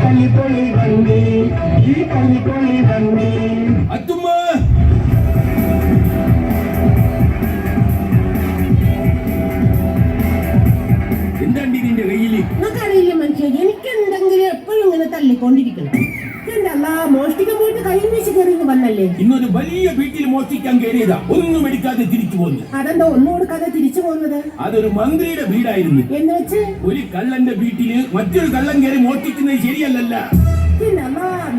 కలిపొలి వందే ఈ కలిపొలి മോഷ്ടിക്കാൻ പോയിട്ട് കൈ വീശി കയറി വന്നല്ലേ ഇന്നൊരു വലിയ വീട്ടിൽ മോഷ്ടിക്കാൻ കയറിയതാ. ഒന്നും എടുക്കാതെ തിരിച്ചു പോന്നു. അതെന്താ ഒന്നും എടുക്കാതെ തിരിച്ചു പോകുന്നത്? അതൊരു മന്ത്രിയുടെ വീടായിരുന്നു. എന്ന് വെച്ച്? ഒരു കള്ളന്റെ വീട്ടിൽ മറ്റൊരു കള്ളൻ കയറി മോഷ്ടിക്കുന്നത് ശരിയല്ലല്ല.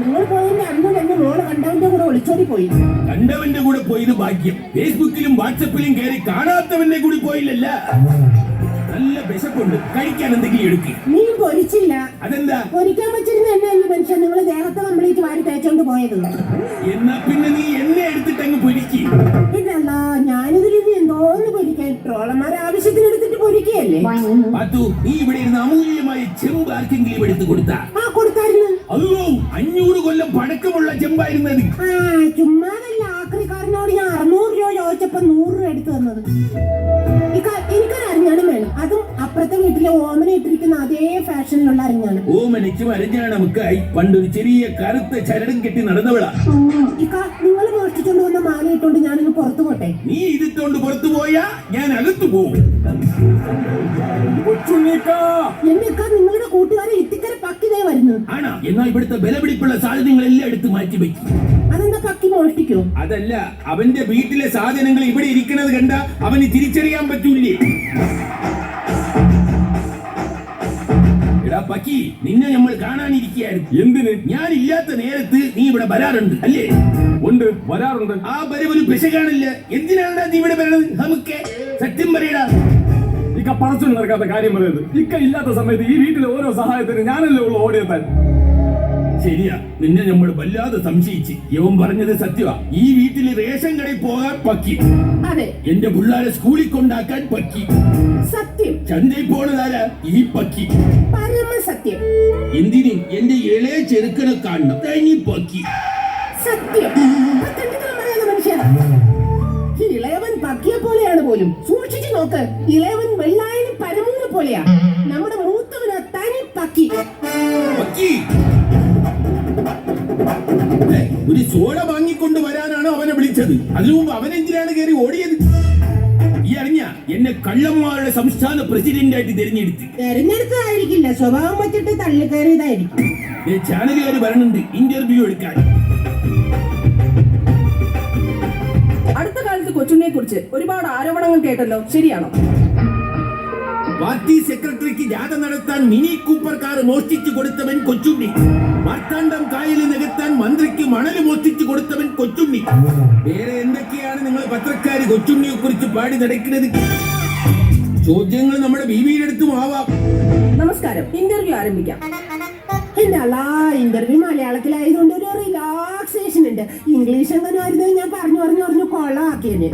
നിങ്ങൾ പോയതിന്റെ അന്ന് തന്നെ മോൾ കണ്ടവന്റെ കൂടെ ഒളിച്ചോടി പോയി. കണ്ടവന്റെ കൂടെ പോയത് ഭാഗ്യം. ഫേസ്ബുക്കിലും വാട്സപ്പിലും കയറി കാണാത്തവന്റെ കൂടി പോയില്ലല്ല. നല്ല വിശപ്പുണ്ട്. കഴിക്കാൻ എന്തെങ്കിലും എടുക്കുക നീ പൊരിച്ചില്ല. അതെന്താ? പൊരിക്കാൻ വെച്ചിരുന്ന എന്നെ ഈ മനുഷ്യൻ നിങ്ങൾ ദേഹത്തെ കംപ്ലീറ്റ് വാരി തേച്ചോണ്ട് പോയത്. എന്നാ പിന്നെ നീ എന്നെ എടുത്തിട്ട് അങ്ങ് പൊരിക്ക്. പിന്നല്ല ഞാനിതിൽ ഇനി എന്തോന്ന് പൊരിക്കാൻ? ട്രോളന്മാർ ആവശ്യത്തിന് എടുത്തിട്ട് പൊരിക്കുകയല്ലേ? പാത്തു നീ ഇവിടെ ഇരുന്ന് അമൂല്യമായ ചെമ്പ് ആർക്കെങ്കിലും എടുത്തു കൊടുത്താ? ആ കൊടുത്തായിരുന്നു. അയ്യോ അഞ്ഞൂറ് കൊല്ലം പഴക്കമുള്ള ചെമ്പായിരുന്നത്. ചുമ്മാതല്ല ആക്രിക്കാരനോട് ഞാൻ അറുന്നൂറ് രൂപ ചോദിച്ചപ്പോ നൂറ് രൂപ എടുത്തു തന്നത്. ഓമന ഇട്ടിരിക്കുന്ന അതേ ഫാഷനിലുള്ള അരിഞ്ഞാണം ഓമനയ്ക്കും അരഞ്ഞാണമുക്കായി പണ്ടൊരു ചെറിയ കറുത്ത ചരടും കെട്ടി നടന്നവളാ. ഇക്ക നിങ്ങൾ മോഷ്ടിച്ചോണ്ട് വന്ന മാല ഇട്ടോണ്ട് ഞാനിന്ന് പുറത്തു പോട്ടെ? നീ ഇതിട്ടോണ്ട് പുറത്തു പോയാ ഞാൻ അകത്തു പോകും എന്നൊക്കെ നിങ്ങളുടെ കൂട്ടുകാരെ ഇത്തിക്കര പക്കിതേ വരുന്നു. ആണോ എന്നാ ഇവിടുത്തെ വിലപിടിപ്പുള്ള സാധനങ്ങളെല്ലാം എടുത്ത് മാറ്റി വെക്കും. അതെന്താ പക്കി മോഷ്ടിക്കോ? അതല്ല അവന്റെ വീട്ടിലെ സാധനങ്ങൾ ഇവിടെ ഇരിക്കുന്നത് കണ്ട അവന് തിരിച്ചറിയാൻ പറ്റൂലേ പക്കി നിന്നെ നമ്മൾ കാണാനിരിക്കുകയായിരുന്നു എന്തിന്? ഞാൻ ഇല്ലാത്ത നേരത്ത് നീ ഇവിടെ വരാറുണ്ട് അല്ലേ? ഉണ്ട് വരാറുണ്ട്. ആ വരവൊരു പിശകാണില്ല. എന്തിനാണ് നീ ഇവിടെ വരണത്? നമുക്ക് സത്യം പറയടാ. ഇക്ക പറച്ചു നടക്കാത്ത കാര്യം പറയുന്നത് ഇക്ക ഇല്ലാത്ത സമയത്ത് ഈ വീട്ടിലെ ഓരോ സഹായത്തിന് ഞാനല്ലേ ഉള്ളു ഓടിയെത്താൻ. ശരിയാ. നിന്നെ നമ്മൾ വല്ലാതെ സംശയിച്ച്. യവൻ പറഞ്ഞത് സത്യമാ ഈ വീട്ടിൽ റേഷൻ കടയിൽ പോകാൻ പക്കി. അതെ. എന്റെ പിള്ളേരെ സ്കൂളിൽ കൊണ്ടാക്കാൻ പക്കി. സത്യം. ചന്തയിൽ പോണതാരാ? ഈ പക്കി. പരമ സത്യം. എന്തിന്? എന്റെ ഇളയ ചെറുക്കനെ കാണണം. തനി പക്കി. സത്യം. ഇളയവൻ പക്കിയെ പോലെയാണ് പോലും. സൂക്ഷിച്ചു നോക്ക്. ഇളയവൻ വെള്ളായനും പരമൂന്ന് പോലെയാ. നമ്മുടെ മൂത്തവന് തനി പക്കി. പക്കി. ഒരു ചോഴ വാങ്ങിക്കൊണ്ട് വരാനാണ് അവനെ വിളിച്ചത്. അതിനു മുമ്പ് അവൻ എന്തിനാണ് കയറി ഓടിയത്? ഈ അറിഞ്ഞ എന്നെ കള്ളന്മാരുടെ സംസ്ഥാന പ്രസിഡന്റ് ആയിട്ട് തിരഞ്ഞെടുത്ത്. തെരഞ്ഞെടുത്തതായിരിക്കില്ല. സ്വഭാവം വെച്ചിട്ട് തള്ളിക്കയറിയതായിരിക്കും ചാനലുകാർ വരണുണ്ട്. ഇന്റർവ്യൂ എടുക്കാൻ. അടുത്ത കാലത്ത് കൊച്ചുണ്ണിയെ കുറിച്ച് ഒരുപാട് ആരോപണങ്ങൾ കേട്ടല്ലോ. ശരിയാണോ? പാർട്ടി സെക്രട്ടറിക്ക് ജാഥ നടത്താൻ മിനി കൂപ്പർ കാർ മോഷ്ടിച്ചു കൊടുത്തവൻ കൊച്ചുണ്ണി. മാർത്താണ്ഡം കായൽ നികത്താൻ മന്ത്രിക്ക് മണൽ മോഷ്ടിച്ചു കൊടുത്തവൻ കൊച്ചുണ്ണി. വേറെ എന്തൊക്കെയാണ് നിങ്ങൾ പത്രക്കാര് കൊച്ചുണ്ണിയെ കുറിച്ച് പാടി നടക്കുന്നത്? ചോദ്യങ്ങൾ നമ്മുടെ ബീവിയുടെ അടുത്തും ആവാം. നമസ്കാരം. ഇന്റർവ്യൂ ആരംഭിക്കാം. എന്റെ അല്ലാ ഇന്റർവ്യൂ മലയാളത്തിലായതുകൊണ്ട് ഒരു റിലാക്സേഷൻ ഉണ്ട്. ഇംഗ്ലീഷ് എങ്ങനെ ആയിരുന്നു ഞാൻ പറഞ്ഞു പറഞ്ഞു പറഞ്ഞു കൊള്ളാക്കിയത്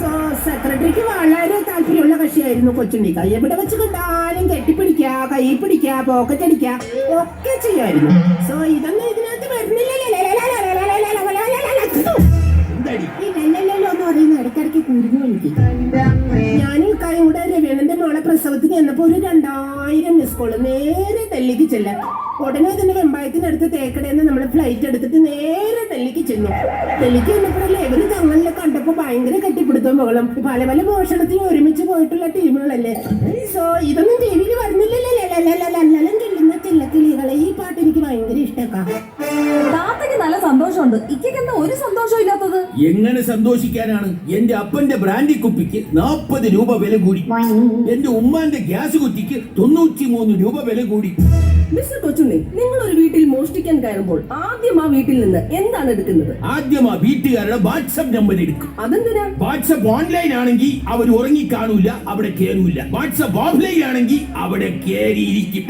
സോ സെക്രട്ടറിക്ക് വളരെ താല്പര്യമുള്ള കക്ഷിയായിരുന്നു കൊച്ചുണ്ണി. കൈ എവിടെ വെച്ച് കണ്ടാലും കെട്ടിപ്പിടിക്ക കൈ പിടിക്ക പോക്കറ്റ് അടിക്ക ഒക്കെ ചെയ്യായിരുന്നു സോ ഇതൊന്നും ഇതിനകത്ത് വരുന്നില്ല എന്താടി ഈ ലെല്ലല്ലോ എന്ന് പറയുന്ന ഇടയ്ക്കിടയ്ക്ക് കുരുങ്ങു എനിക്ക് ഞാനും കൈ കൂടെ രവീണന്റെ മോളെ പ്രസവത്തിന് ചെന്നപ്പോ ഒരു രണ്ടായിരം മിസ് കോൾ നേരെ ഡൽഹിക്ക് ചെല്ലാൻ ഉടനെ തന്നെ വെമ്പായത്തിനടുത്ത് തേക്കടയെന്ന് നമ്മൾ ഫ്ലൈറ്റ് എടുത്തിട്ട് നേരെ ഡൽഹിക്ക് ചെന്നു ഡൽഹിക്ക് ചെന്നപ്പോഴല്ലേ ഇവർ തങ്ങളിലെ കണ്ടപ്പോ ഭയങ്കര കെട്ടിപ്പിടുത്തം ബഹളം പല പല മോഷണത്തിന് ഒരുമിച്ച് പോയിട്ടുള്ള ടീമുകളല്ലേ സോ ഇതൊന്നും ടി വിയിൽ വരുന്നില്ലല്ലോ ചെല്ലുന്ന ചെല്ലക്കിളികളെ ഈ പാട്ട് എനിക്ക് ഭയങ്കര ഇഷ്ടക്കാം താത്തയ്ക്ക് നല്ല സന്തോഷമുണ്ട് ഇക്കയ്ക്ക് എന്താ ഒരു സന്തോഷം ഇല്ലാത്തത് എങ്ങനെ സന്തോഷിക്കാനാണ് എന്റെ അപ്പന്റെ ബ്രാൻഡി കുപ്പിക്ക് നാൽപ്പത് രൂപ വില കൂടി? എന്റെ ഉമ്മാന്റെ ഗ്യാസ് കുറ്റിക്ക് തൊണ്ണൂറ്റി മൂന്ന് രൂപ വില കൂടി. മിസ്റ്റർ കൊച്ചുണ്ണി നിങ്ങൾ ഒരു വീട്ടിൽ മോഷ്ടിക്കാൻ കയറുമ്പോൾ ആദ്യം ആ വീട്ടിൽ നിന്ന് എന്താണ് എടുക്കുന്നത്? ആദ്യം ആ വീട്ടുകാരുടെ വാട്സപ്പ് നമ്പർ എടുക്കും. അതെന്തിനാ? വാട്സപ്പ് ഓൺലൈൻ ആണെങ്കിൽ അവർ ഉറങ്ങി കാണൂല അവിടെ കേറൂല. വാട്സപ്പ് ഓഫ്ലൈൻ ആണെങ്കിൽ അവിടെ കേറിയിരിക്കും.